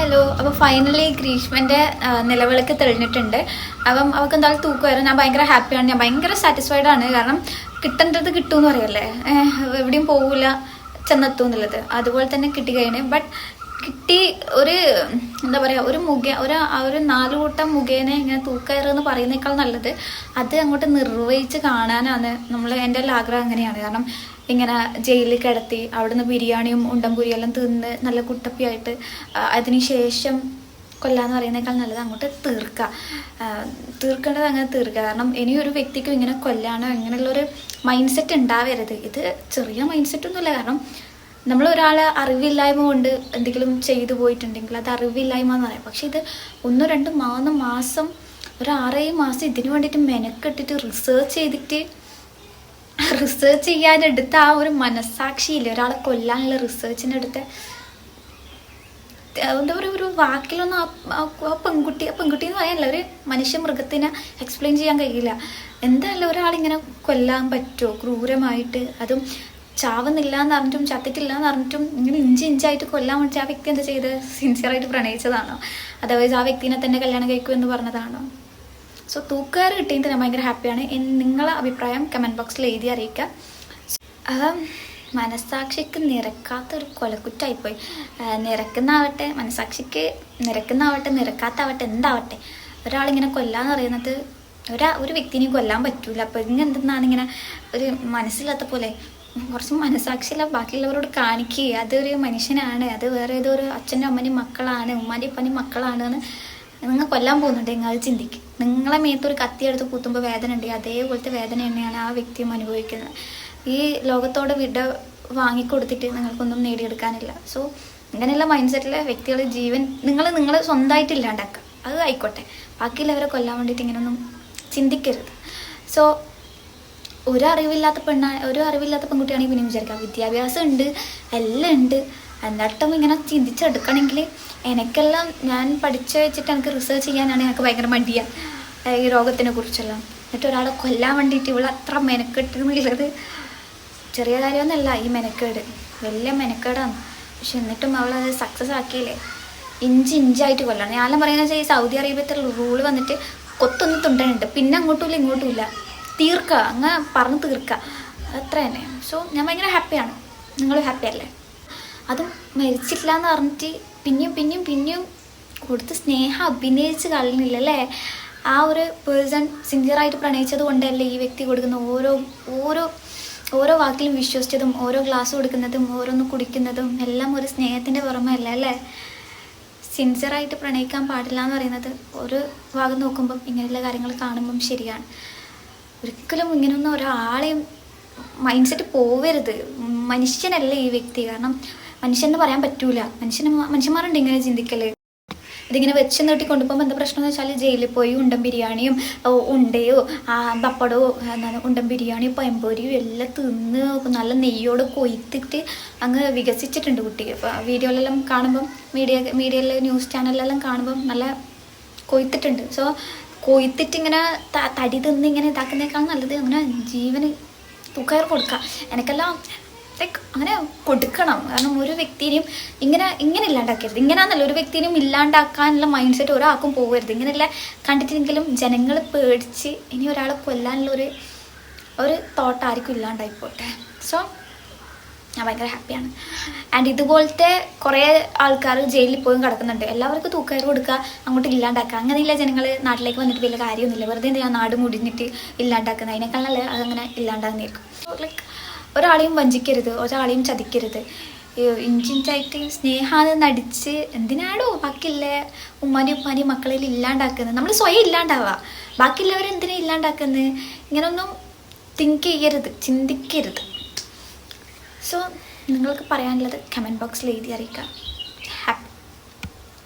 Hello അപ്പോൾ finally ഗ്രീഷ്മന്റെ നിലവിളക്ക് തെളിഞ്ഞിട്ടുണ്ട്. അപ്പം അവൾക്ക് എന്തായാലും തൂക്കുമായിരുന്നു. ഞാൻ ഭയങ്കര ഹാപ്പിയാണ് ഞാൻ ഭയങ്കര സാറ്റിസ്ഫൈഡ് ആണ്. കാരണം കിട്ടേണ്ടത് കിട്ടുമെന്ന് പറയല്ലേ? എവിടെയും പോകില്ല ചെന്നെത്തും എന്നുള്ളത്. അതുപോലെ തന്നെ കിട്ടി കഴിഞ്ഞു. ബട്ട് കിട്ടി ഒരു എന്താ പറയുക ഒരു മുഖ ഒരു ഒരു നാല് കൂട്ടം മുഖേന ഇങ്ങനെ തൂക്കയറെന്ന് പറയുന്നേക്കാൾ നല്ലത് അത് അങ്ങോട്ട് നിർവഹിച്ച് കാണാനാണ് നമ്മൾ എന്റെ എല്ലാം ആഗ്രഹം അങ്ങനെയാണ്. കാരണം ഇങ്ങനെ ജയിലിൽ കിടത്തി അവിടുന്ന് ബിരിയാണിയും ഉണ്ടംപുരിയും എല്ലാം തിന്ന് നല്ല കുട്ടപ്പിയായിട്ട് അതിനുശേഷം കൊല്ലാന്ന് പറയുന്നേക്കാൾ നല്ലത് അങ്ങോട്ട് തീർക്കുക തീർക്കേണ്ടത് അങ്ങനെ തീർക്കുക കാരണം ഇനി ഒരു വ്യക്തിക്കും ഇങ്ങനെ കൊല്ലാനോ ഇങ്ങനെയുള്ളൊരു മൈൻഡ് സെറ്റ് ഉണ്ടാവരുത്. ഇത് ചെറിയ മൈൻഡ് സെറ്റ് ഒന്നുമില്ല. കാരണം നമ്മൾ ഒരാൾ അറിവില്ലായ്മ കൊണ്ട് എന്തെങ്കിലും ചെയ്തു പോയിട്ടുണ്ടെങ്കിൽ അത് അറിവില്ലായ്മ എന്ന് പറയാം. പക്ഷെ ഇത് ഒന്നോ രണ്ടോ മൂന്ന് മാസം ഒരു ആറേഴ് മാസം ഇതിനു വേണ്ടിയിട്ട് മെനക്കെട്ടിട്ട് റിസേർച്ച് ചെയ്തിട്ട് റിസേർച്ച് ചെയ്യാനെടുത്ത ആ ഒരു മനസ്സാക്ഷിയില്ല? ഒരാളെ കൊല്ലാനുള്ള റിസേർച്ചിനെടുത്ത എന്താ പറയുക ഒരു വാക്കിലൊന്നും ആ പെൺകുട്ടി ആ പെൺകുട്ടി എന്ന് പറയാനല്ല ഒരു മനുഷ്യ മൃഗത്തിനെ എക്സ്പ്ലെയിൻ ചെയ്യാൻ കഴിയില്ല. എന്തായാലും ഒരാളിങ്ങനെ കൊല്ലാൻ പറ്റുമോ? ക്രൂരമായിട്ട്. അതും ചാവുന്നില്ല എന്ന് പറഞ്ഞിട്ടും ചത്തിട്ടില്ല എന്ന് പറഞ്ഞിട്ടും ഇങ്ങനെ ഇഞ്ചി ഇഞ്ചായിട്ട് കൊല്ലാൻ വേണ്ടി ആ വ്യക്തി എന്താ ചെയ്ത്? സിൻസിയറായിട്ട് പ്രണയിച്ചതാണോ? അതേപോലെ ആ വ്യക്തിനെ തന്നെ കല്യാണം കഴിക്കൂ എന്ന് പറഞ്ഞതാണോ? സോ തൂക്കുകാർ കിട്ടിയതിന് ഞാൻ ഭയങ്കര ഹാപ്പിയാണ് നിങ്ങളെ അഭിപ്രായം കമന്റ് ബോക്സിൽ എഴുതി അറിയിക്കുക മനസാക്ഷിക്ക് നിരക്കാത്ത ഒരു കൊലക്കുറ്റായിപ്പോയി നിരക്കുന്നാവട്ടെ മനസാക്ഷിക്ക് നിരക്കുന്നാവട്ടെ നിരക്കാത്താവട്ടെ എന്താവട്ടെ. ഒരാളിങ്ങനെ കൊല്ലാന്ന് പറയുന്നത് ഒരാ ഒരു വ്യക്തിനെയും കൊല്ലാൻ പറ്റൂല. അപ്പോൾ ഇങ്ങനെ എന്തെന്നാണ് ഇങ്ങനെ ഒരു മനസ്സിലാത്ത പോലെ കുറച്ച് മനസാക്ഷിയില്ല ബാക്കിയുള്ളവരോട് കാണിക്കുക അതൊരു മനുഷ്യനാണ്. അത് വേറെ ഏതോ ഒരു അച്ഛന്റെ അമ്മന്റെയും മക്കളാണ്. ഉമ്മാന്റെ ഉപ്പാന്റെയും മക്കളാണ് എന്ന് നിങ്ങൾ കൊല്ലാൻ പോകുന്നുണ്ടെങ്കിൽ അത് ചിന്തിക്കും. നിങ്ങളെ മേത്തൊരു കത്തി എടുത്ത് കുത്തുമ്പോൾ വേദന ഉണ്ട്. അതേപോലത്തെ വേദന തന്നെയാണ് ആ വ്യക്തിയും അനുഭവിക്കുന്നത്. ഈ ലോകത്തോട് വിട വാങ്ങിക്കൊടുത്തിട്ട് നിങ്ങൾക്കൊന്നും നേടിയെടുക്കാനില്ല. സോ ഇങ്ങനെയുള്ള മൈൻഡ് സെറ്റിലെ വ്യക്തികൾ ജീവൻ നിങ്ങൾ നിങ്ങൾ സ്വന്തമായിട്ട് ഇല്ലാണ്ടാക്കുക അത് ആയിക്കോട്ടെ. ബാക്കിയുള്ളവരെ കൊല്ലാൻ വേണ്ടിയിട്ട് ഇങ്ങനെയൊന്നും ചിന്തിക്കരുത്. സോ ഒരു അറിവില്ലാത്ത പെണ്ണ ഒരു അറിവില്ലാത്ത പെൺകുട്ടിയാണെങ്കിൽ പിന്നെ വിചാരിക്കാം. വിദ്യാഭ്യാസം ഉണ്ട് എല്ലാം ഉണ്ട് എന്നിട്ടും ഇങ്ങനെ ചിന്തിച്ചെടുക്കണമെങ്കിൽ എനിക്കെല്ലാം ഞാൻ പഠിച്ചു വെച്ചിട്ട് എനിക്ക് റിസർച്ച് ചെയ്യാനാണ് എനിക്ക് ഭയങ്കര മടിയാണ് ഈ രോഗത്തിനെ കുറിച്ചെല്ലാം. എന്നിട്ട് ഒരാളെ കൊല്ലാൻ വേണ്ടിയിട്ട് ഇവിടെ അത്ര മെനക്കെട്ടുന്നുള്ളത് ചെറിയ കാര്യമൊന്നുമല്ല ഈ മെനക്കേട്. വലിയ മെനക്കേടാണ്. പക്ഷെ എന്നിട്ടും അവളത് സക്സസ് ആക്കിയില്ലേ? ഇഞ്ചി ഇഞ്ചായിട്ട് കൊല്ലണം. ഞാനെല്ലാം പറയുന്നത് ഈ സൗദി അറേബ്യത്തിൽ റൂൾ വന്നിട്ട് കൊത്തൊന്ന് തുണ്ടനുണ്ട് പിന്നെ അങ്ങോട്ടും ഇല്ല ഇങ്ങോട്ടും ഇല്ല. തീർക്കുക അങ്ങ് പറഞ്ഞ് തീർക്കുക അത്ര തന്നെ. സോ ഞാൻ ഭയങ്കര ഹാപ്പിയാണ് നിങ്ങൾ ഹാപ്പി അല്ലേ? അതും മരിച്ചിട്ടില്ല എന്ന് പറഞ്ഞിട്ട് പിന്നെയും പിന്നെയും പിന്നെയും കൊടുത്ത് സ്നേഹം അഭിനയിച്ച് കളയുന്നില്ല അല്ലേ? ആ ഒരു പേഴ്സൺ സിൻസിയറായിട്ട് പ്രണയിച്ചത് കൊണ്ടല്ലേ ഈ വ്യക്തി കൊടുക്കുന്ന ഓരോ ഓരോ ഓരോ വാക്കിലും വിശ്വസിച്ചതും ഓരോ ഗ്ലാസ് കൊടുക്കുന്നതും ഓരോന്ന് കുടിക്കുന്നതും എല്ലാം ഒരു സ്നേഹത്തിന്റെ പുറമല്ല അല്ലേ? സിൻസിയറായിട്ട് പ്രണയിക്കാൻ പാടില്ല എന്ന് പറയുന്നത് ഒരു ഭാഗം നോക്കുമ്പം ഇങ്ങനെയുള്ള കാര്യങ്ങൾ കാണുമ്പം ശരിയാണ്. ഒരിക്കലും ഇങ്ങനെയൊന്നും ഒരാളെയും മൈൻഡ് സെറ്റ് പോവരുത്. മനുഷ്യനല്ല ഈ വ്യക്തി. കാരണം മനുഷ്യൻ പറയാൻ പറ്റൂല. മനുഷ്യന് മനുഷ്യന്മാരുണ്ട് ഇങ്ങനെ ചിന്തിക്കൽ. ഇതിങ്ങനെ വെച്ച് നീട്ടി കൊണ്ടുപോകുമ്പോൾ എന്താ പ്രശ്നം എന്ന് വെച്ചാൽ ജയിലിൽ പോയി ഉണ്ടൻ ബിരിയാണിയും ഉണ്ടയോ ആ പപ്പടമോ എന്താണ് ഉണ്ടൻ ബിരിയാണിയും പയമ്പൊരിയും എല്ലാം തിന്ന് നല്ല നെയ്യോട് കൊയ്ത്തിട്ട് അങ്ങ് വികസിച്ചിട്ടുണ്ട് കുട്ടി. അപ്പോൾ വീഡിയോയിലെല്ലാം കാണുമ്പം മീഡിയ മീഡിയയിലെ ന്യൂസ് ചാനലിലെല്ലാം കാണുമ്പം നല്ല കൊയ്ത്തിട്ടുണ്ട്. സോ കൊയ്ത്തിട്ട് ഇങ്ങനെ തടി തിന്ന് ഇങ്ങനെ ഇതാക്കുന്നേക്കാൾ നല്ലത് അങ്ങനെ ജീവന് തൂക്കയർ കൊടുക്കുക എനിക്കെല്ലാം അങ്ങനെ കൊടുക്കണം. കാരണം ഒരു വ്യക്തിനെയും ഇങ്ങനെ ഇങ്ങനെ ഇല്ലാണ്ടാക്കരുത്. ഇങ്ങനെയാണല്ലോ ഒരു വ്യക്തിനെയും ഇല്ലാണ്ടാക്കാനുള്ള മൈൻഡ് സെറ്റ് ഒരാൾക്കും പോകരുത്. ഇങ്ങനെയല്ല കണ്ടിട്ടെങ്കിലും ജനങ്ങൾ പേടിച്ച് ഇനി ഒരാളെ കൊല്ലാനുള്ള ഒരു ഒരു തോട്ടായിരിക്കും ഇല്ലാണ്ടായിപ്പോട്ടെ. സോ ഞാൻ ഭയങ്കര ഹാപ്പിയാണ് ആൻഡ് ഇതുപോലത്തെ കുറേ ആൾക്കാർ ജയിലിൽ പോയും കിടക്കുന്നുണ്ട്. എല്ലാവർക്കും തൂക്കയർ കൊടുക്കുക അങ്ങോട്ട് ഇല്ലാണ്ടാക്കുക. അങ്ങനെയില്ല ജനങ്ങൾ നാട്ടിലേക്ക് വന്നിട്ട് വലിയ കാര്യമൊന്നുമില്ല. വെറുതെ ഞാൻ നാട് മുടിഞ്ഞിട്ട് ഇല്ലാണ്ടാക്കുന്നത്? അതിനേക്കാൾ നല്ല അതങ്ങനെ ഇല്ലാണ്ടാകുന്നതായിരിക്കും. ലൈക്ക് ഒരാളെയും വഞ്ചിക്കരുത് ഒരാളെയും ചതിക്കരുത്. ഇഞ്ചിഞ്ചായിട്ട് സ്നേഹാന്ന് നടിച്ച് എന്തിനാടോ ബാക്കിയില്ലേ ഉമ്മാനെയും ഉപ്പാനെയും മക്കളിൽ ഇല്ലാണ്ടാക്കുന്നത്? നമ്മൾ സ്വയം ഇല്ലാണ്ടാവുക ബാക്കിയുള്ളവർ എന്തിനാ ഇല്ലാണ്ടാക്കുന്നത്? ഇങ്ങനൊന്നും തിങ്ക് ചെയ്യരുത് ചിന്തിക്കരുത്. സോ നിങ്ങൾക്ക് പറയാനുള്ളത് കമന്റ് ബോക്സിൽ എഴുതി അറിയിക്കാം